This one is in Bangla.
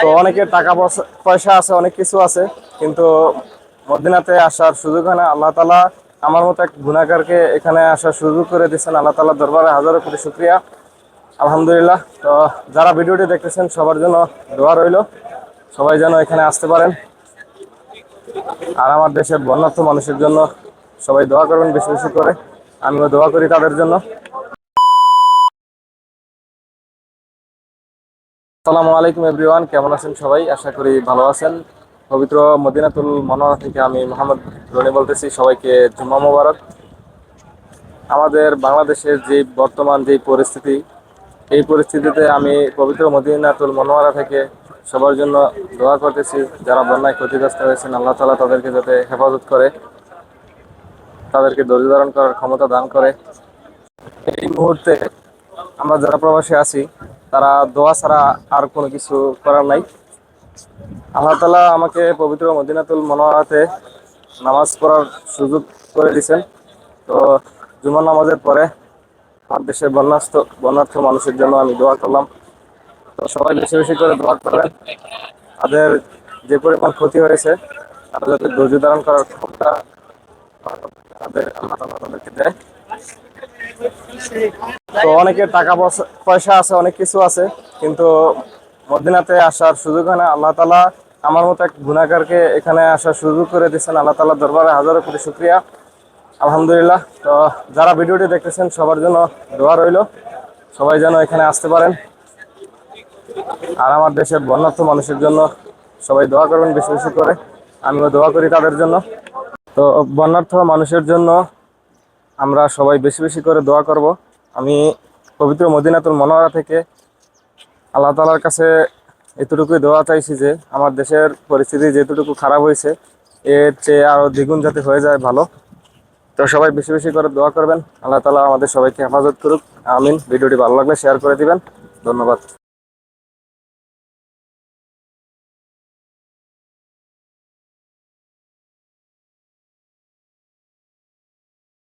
তো অনেকের টাকা পয়সা- আছে, অনেক কিছু আছে, কিন্তু মদিনাতে আসার সুযোগ হয় না। আল্লাহ তালা আমার মতো এক গুণাগারকে এখানে আসার সুযোগ করে দিচ্ছেন আল্লাহ তালা দরবারে হাজারো কোটি শুক্রিয়া। আলহামদুলিল্লাহ। তো যারা ভিডিওটি দেখতেছেন, সবার জন্য দোয়া রইল। সবাই যেন এখানে আসতে পারেন। আর আমার দেশের বন্যার্থ মানুষের জন্য সবাই দোয়া করবেন বেশি বেশি করে। আমিও দোয়া করি তাদের জন্য। আসসালামু আলাইকুম এভরিওয়ান, কেমন আছেন সবাই? আশা করি ভালো আছেন। পবিত্র মদিনাতুল মনোয়ারা থেকে আমি মোহাম্মদ রনি বলতেছি, সবাইকে জুম্মা মোবারক। আমাদের বাংলাদেশের যে বর্তমান যে পরিস্থিতি, এই পরিস্থিতিতে আমি পবিত্র মদিনাতুল মনোয়ারা থেকে সবার জন্য দোয়া করতেছি, যারা বন্যায় ক্ষতিগ্রস্ত হয়েছেন, আল্লাহ তালা তাদেরকে যাতে হেফাজত করে, তাদেরকে ধৈর্য ধারণ করার ক্ষমতা দান করে। এই মুহূর্তে আমরা যারা প্রবাসী আছি তারা দোয়া ছাড়া আর কোনো কিছু করার নাই। আল্লাহ তালা আমাকে পবিত্র মদিনাতুল মনোয়ারাতে নামাজ পড়ার সুযোগ করে দিয়েছেন। তো জুমার নামাজের পরে আমার দেশের বন্যাস্ত, বন্যার্থ মানুষের জন্য আমি দোয়া করলাম। তো সবাই বেশি বেশি করে দোয়া করবেন। তাদের যে পরিমাণ ক্ষতি হয়েছে, তারা যাতে ধৈর্য ধারণ করার ক্ষমতা তাদের আল্লাহ তাদেরকে দেয়। তো অনেকের টাকা পয়সা- আছে, অনেক কিছু আছে, কিন্তু মদিনাতে আসার সুযোগ হয় না। আল্লাহ তালা আমার মতো এক গুণাগারকে এখানে আসার সুযোগ করে দিচ্ছেন আল্লাহ তালা দরবারে হাজারো কোটি শুক্রিয়া। আলহামদুলিল্লাহ। তো যারা ভিডিওটি দেখতেছেন, সবার জন্য দোয়া রইল। সবাই যেন এখানে আসতে পারেন। আর আমার দেশের বন্যার্থ মানুষের জন্য সবাই দোয়া করবেন বেশি বেশি করে। আমিও দোয়া করি তাদের জন্য। তো বন্যার্থ মানুষের জন্য আমরা সবাই বেশি বেশি করে দোয়া করব। আমি পবিত্র মদিনাতুল মনোয়ারা থেকে আল্লাহ তালার কাছে এতটুকুই দোয়া চাইছি যে আমার দেশের পরিস্থিতি যেতটুকু খারাপ হয়েছে, এর চেয়ে আরও দ্বিগুণ যাতে হয়ে যায় ভালো। তো সবাই বেশি বেশি করে দোয়া করবেন। আল্লাহ তালা আমাদের সবাইকে হেফাজত করুক। আমিন। ভিডিওটি ভালো লাগলে শেয়ার করে দিবেন। ধন্যবাদ।